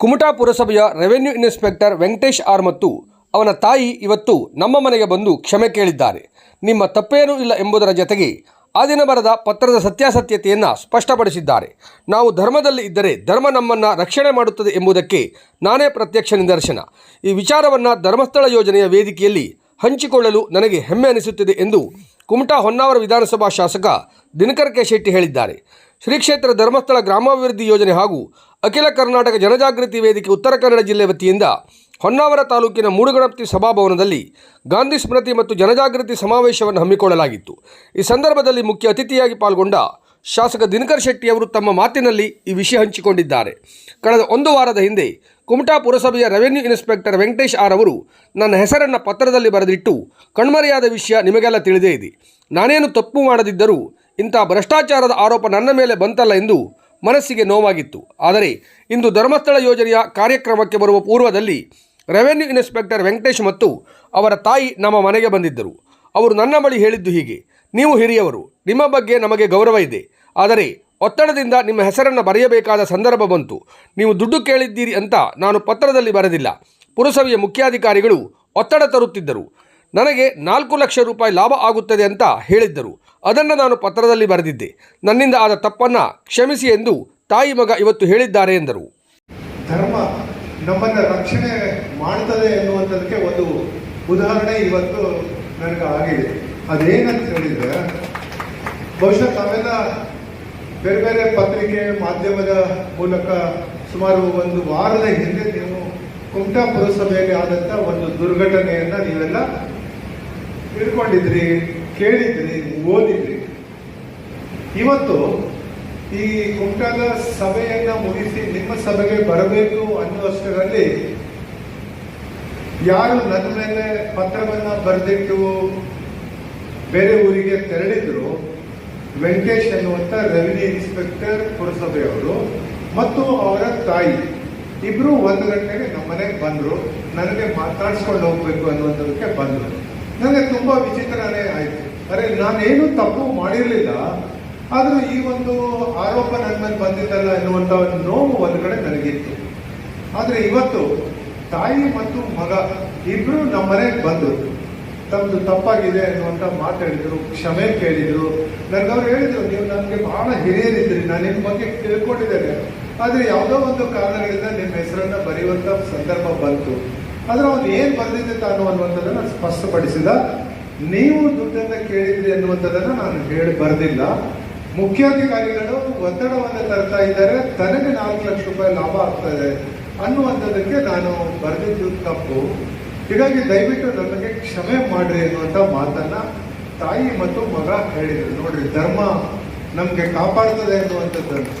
ಕುಮಟಾ ಪುರಸಭೆಯ revenue inspector Venkatesh R ಮತ್ತು ಅವನ ತಾಯಿ ಇವತ್ತು ನಮ್ಮ ಮನೆಗೆ ಬಂದು ಕ್ಷಮೆ ಕೇಳಿದ್ದಾರೆ. ನಿಮ್ಮ ತಪ್ಪೇನೂ ಇಲ್ಲ ಎಂಬುದರ ಜೊತೆಗೆ ಆ ದಿನ ಬರೆದ ಪತ್ರದ ಸತ್ಯಾಸತ್ಯತೆಯನ್ನು ಸ್ಪಷ್ಟಪಡಿಸಿದ್ದಾರೆ. ನಾವು ಧರ್ಮದಲ್ಲಿ ಇದ್ದರೆ ಧರ್ಮ ನಮ್ಮನ್ನು ರಕ್ಷಣೆ ಮಾಡುತ್ತದೆ ಎಂಬುದಕ್ಕೆ ನಾನೇ ಪ್ರತ್ಯಕ್ಷ ನಿದರ್ಶನ. ಈ ವಿಚಾರವನ್ನು ಧರ್ಮಸ್ಥಳ ಯೋಜನೆಯ ವೇದಿಕೆಯಲ್ಲಿ ಹಂಚಿಕೊಳ್ಳಲು ನನಗೆ ಹೆಮ್ಮೆ ಅನಿಸುತ್ತಿದೆ ಎಂದು ಕುಮಟಾ ಹೊನ್ನಾವರ ವಿಧಾನಸಭಾ ಶಾಸಕ ದಿನಕರ್ ಕೆ ಶೆಟ್ಟಿ ಹೇಳಿದ್ದಾರೆ. ಶ್ರೀ ಕ್ಷೇತ್ರ ಧರ್ಮಸ್ಥಳ ಗ್ರಾಮಾಭಿವೃದ್ಧಿ ಯೋಜನೆ ಹಾಗೂ ಅಖಿಲ ಕರ್ನಾಟಕ ಜನಜಾಗೃತಿ ವೇದಿಕೆ ಉತ್ತರ ಕನ್ನಡ ಜಿಲ್ಲೆ ವತಿಯಿಂದ ಹೊನ್ನಾವರ ತಾಲೂಕಿನ ಮೂಡುಗಣಪತಿ ಸಭಾಭವನದಲ್ಲಿ ಗಾಂಧಿ ಸ್ಮೃತಿ ಮತ್ತು ಜನಜಾಗೃತಿ ಸಮಾವೇಶವನ್ನು ಹಮ್ಮಿಕೊಳ್ಳಲಾಗಿತ್ತು. ಈ ಸಂದರ್ಭದಲ್ಲಿ ಮುಖ್ಯ ಅತಿಥಿಯಾಗಿ ಪಾಲ್ಗೊಂಡ ಶಾಸಕ ದಿನಕರ್ ಶೆಟ್ಟಿ ಅವರು ತಮ್ಮ ಮಾತಿನಲ್ಲಿ ಈ ವಿಷಯ ಹಂಚಿಕೊಂಡಿದ್ದಾರೆ. ಕಳೆದ ಒಂದು ವಾರದ ಹಿಂದೆ ಕುಮಟಾ ಪುರಸಭೆಯ ರೆವೆನ್ಯೂ ಇನ್ಸ್ಪೆಕ್ಟರ್ ವೆಂಕಟೇಶ್ ಆರ್ ಅವರು ನನ್ನ ಹೆಸರನ್ನು ಪತ್ರದಲ್ಲಿ ಬರೆದಿಟ್ಟು, ಕಣ್ಮರೆಯಾದ ವಿಷಯ ನಿಮಗೆಲ್ಲ ತಿಳಿದೇ ಇದೆ. ನಾನೇನು ತಪ್ಪು ಮಾಡದಿದ್ದರೂ ಇಂಥ ಭ್ರಷ್ಟಾಚಾರದ ಆರೋಪ ನನ್ನ ಮೇಲೆ ಬಂತಲ್ಲ ಎಂದು ಮನಸ್ಸಿಗೆ ನೋವಾಗಿತ್ತು. ಆದರೆ ಇಂದು ಧರ್ಮಸ್ಥಳ ಯೋಜನೆಯ ಕಾರ್ಯಕ್ರಮಕ್ಕೆ ಬರುವ ಪೂರ್ವದಲ್ಲಿ ರೆವೆನ್ಯೂ ಇನ್ಸ್ಪೆಕ್ಟರ್ ವೆಂಕಟೇಶ್ ಮತ್ತು ಅವರ ತಾಯಿ ನಮ್ಮ ಮನೆಗೆ ಬಂದಿದ್ದರು. ಅವರು ನನ್ನ ಬಳಿ ಹೇಳಿದ್ದು ಹೀಗೆ, ನೀವು ಹಿರಿಯವರು, ನಿಮ್ಮ ಬಗ್ಗೆ ನಮಗೆ ಗೌರವ ಇದೆ. ಆದರೆ ಒತ್ತಡದಿಂದ ನಿಮ್ಮ ಹೆಸರನ್ನು ಬರೆಯಬೇಕಾದ ಸಂದರ್ಭ ಬಂತು. ನೀವು ದುಡ್ಡು ಕೇಳಿದ್ದೀರಿ ಅಂತ ನಾನು ಪತ್ರದಲ್ಲಿ ಬರೆದಿಲ್ಲ. ಪುರಸಭೆಯ ಮುಖ್ಯಾಧಿಕಾರಿಗಳು ಒತ್ತಡ ತರುತ್ತಿದ್ದರು. ನನಗೆ ನಾಲ್ಕು ಲಕ್ಷ ರೂಪಾಯಿ ಲಾಭ ಆಗುತ್ತದೆ ಅಂತ ಹೇಳಿದ್ದರು. ಅದನ್ನು ನಾನು ಪತ್ರದಲ್ಲಿ ಬರೆದಿದ್ದೆ. ನನ್ನಿಂದ ಆದ ತಪ್ಪನ್ನು ಕ್ಷಮಿಸಿ ಎಂದು ತಾಯಿ ಮಗ ಇವತ್ತು ಹೇಳಿದ್ದಾರೆ ಎಂದರು. ಧರ್ಮ ನಮ್ಮನ್ನು ರಕ್ಷಣೆ ಮಾಡ್ತದೆ ಎನ್ನುವಂಥದಕ್ಕೆ ಒಂದು ಉದಾಹರಣೆ ಇವತ್ತು ನನಗೆ ಆಗಿದೆ. ಅದೇನಂತ ಹೇಳಿದ್ರೆ, ಬಹುಶಃ ತಾವೆಲ್ಲ ಬೇರೆ ಬೇರೆ ಪತ್ರಿಕೆ ಮಾಧ್ಯಮದ ಮೂಲಕ ಸುಮಾರು ಒಂದು ವಾರದ ಹಿಂದೆ ನೀವು ಕುಮಟಾ ಪುರಸಭೆಯಲ್ಲಿ ಆದಂತ ಒಂದು ದುರ್ಘಟನೆಯನ್ನ ನೀವೆಲ್ಲ ತಿಳ್ಕೊಂಡಿದ್ರಿ. ಕೇಳಿದ್ರಿ, ಓದಿದ್ರಿ. ಇವತ್ತು ಈ ಕುಮಟಾದ ಸಭೆಯನ್ನು ಮುಗಿಸಿ ನಿಮ್ಮ ಸಭೆಗೆ ಬರಬೇಕು ಅನ್ನುವಷ್ಟರಲ್ಲಿ ಯಾರು ನನ್ನ ಮೇಲೆ ಪತ್ರವನ್ನ ಬರೆದಿಟ್ಟು ಬೇರೆ ಊರಿಗೆ ತೆರಳಿದ್ರು, ವೆಂಕಟೇಶ್ ಎನ್ನುವಂತ ರೆವಿನ್ಯೂ ಇನ್ಸ್ಪೆಕ್ಟರ್ ಪುರಸಭೆಯವರು ಮತ್ತು ಅವರ ತಾಯಿ. ಇಬ್ರು ಒಂದು ಗಂಟೆಗೆ ನಮ್ಮ ಮನೆಗೆ ಬಂದರು, ನನಗೆ ಮಾತಾಡಿಸ್ಕೊಂಡು ಹೋಗ್ಬೇಕು ಅನ್ನುವಂಥದಕ್ಕೆ ಬಂದರು. ನನಗೆ ತುಂಬಾ ವಿಚಿತ್ರನೇ ಆಯ್ತು. ಅರೆ, ನಾನೇನು ತಪ್ಪು ಮಾಡಿರಲಿಲ್ಲ, ಆದರೂ ಈ ಒಂದು ಆರೋಪ ನನ್ನ ಮೇಲೆ ಬಂದಿದ್ದಲ್ಲ ಎನ್ನುವಂತ ಒಂದು ನೋವು ಒಂದು ಕಡೆ ನನಗಿತ್ತು. ಆದರೆ ಇವತ್ತು ತಾಯಿ ಮತ್ತು ಮಗ ಇಬ್ಬರು ನಮ್ಮ ಮನೆಗೆ ಬಂದ್ರು. ತಮ್ದು ತಪ್ಪಾಗಿದೆ ಅನ್ನುವಂತ ಮಾತಾಡಿದ್ರು ಕ್ಷಮೆ ಕೇಳಿದ್ರು. ನನಗೆ ಅವ್ರು ಹೇಳಿದರು, ನೀವು ನನಗೆ ಬಹಳ ಹಿರಿಯರಿದ್ರಿ ನಾನು ನಿಮ್ಮ ಬಗ್ಗೆ ತಿಳ್ಕೊಂಡಿದ್ದೇನೆ. ಆದರೆ ಯಾವುದೋ ಒಂದು ಕಾರಣಗಳಿಂದ ನಿಮ್ಮ ಹೆಸರನ್ನ ಬರೆಯುವಂಥ ಸಂದರ್ಭ ಬಂತು. ಆದರೆ ಅವ್ನು ಏನು ಬರೆದಿದ್ದೆ ತಾನು ಅನ್ನುವಂಥದ್ದನ್ನ ಸ್ಪಷ್ಟಪಡಿಸಿದ ನೀವು ದುಡ್ಡನ್ನ ಕೇಳಿದ್ರಿ ಅನ್ನುವಂಥದ್ದನ್ನು ನಾನು ಹೇಳಿ ಬರೆದಿಲ್ಲ. ಮುಖ್ಯಾಧಿಕಾರಿಗಳು ಒತ್ತಡವನ್ನು ತರ್ತಾ ಇದ್ದಾರೆ. ತನಗೆ ನಾಲ್ಕು ಲಕ್ಷ ರೂಪಾಯಿ ಲಾಭ ಆಗ್ತದೆ ಅನ್ನುವಂಥದ್ದಕ್ಕೆ ನಾನು ಬರೆದಿದ್ದು ತಪ್ಪು. ಹೀಗಾಗಿ ದಯವಿಟ್ಟು ನನಗೆ ಕ್ಷಮೆ ಮಾಡ್ರಿ ಅನ್ನುವಂಥ ಮಾತನ್ನ ತಾಯಿ ಮತ್ತು ಮಗ ಹೇಳಿದರು. ನೋಡ್ರಿ, ಧರ್ಮ ನಮಗೆ ಕಾಪಾಡ್ತದೆ ಅನ್ನುವಂಥದ್ದನ್ನು